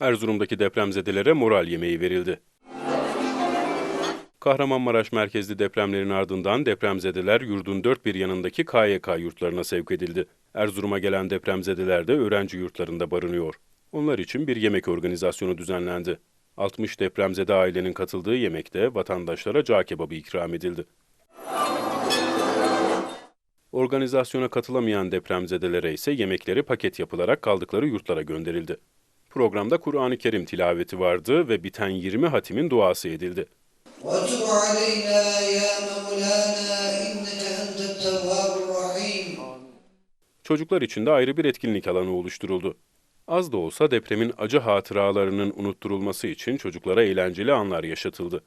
Erzurum'daki depremzedelere moral yemeği verildi. Kahramanmaraş merkezli depremlerin ardından depremzedeler yurdun dört bir yanındaki KYK yurtlarına sevk edildi. Erzurum'a gelen depremzedeler de öğrenci yurtlarında barınıyor. Onlar için bir yemek organizasyonu düzenlendi. 60 depremzede ailenin katıldığı yemekte vatandaşlara cağ kebabı ikram edildi. Organizasyona katılamayan depremzedelere ise yemekleri paket yapılarak kaldıkları yurtlara gönderildi. Programda Kur'an-ı Kerim tilaveti vardı ve biten 20 hatimin duası edildi. Çocuklar için de ayrı bir etkinlik alanı oluşturuldu. Az da olsa depremin acı hatıralarının unutturulması için çocuklara eğlenceli anlar yaşatıldı.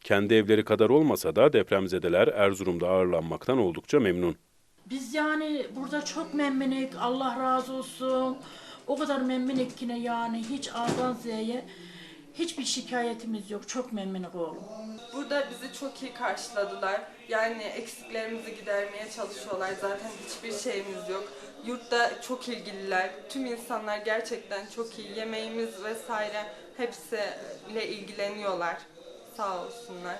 Kendi evleri kadar olmasa da depremzedeler Erzurum'da ağırlanmaktan oldukça memnun. Biz yani burada çok memnunuk. Allah razı olsun. O kadar memnunuk ki yani hiç A'dan Z'ye hiçbir şikayetimiz yok. Çok memnunuk oğlum. Burada bizi çok iyi karşıladılar. Yani eksiklerimizi gidermeye çalışıyorlar. Zaten hiçbir şeyimiz yok. Yurtta çok ilgililer. Tüm insanlar gerçekten çok iyi. Yemeğimiz vesaire hepsiyle ilgileniyorlar. Sağ olsunlar.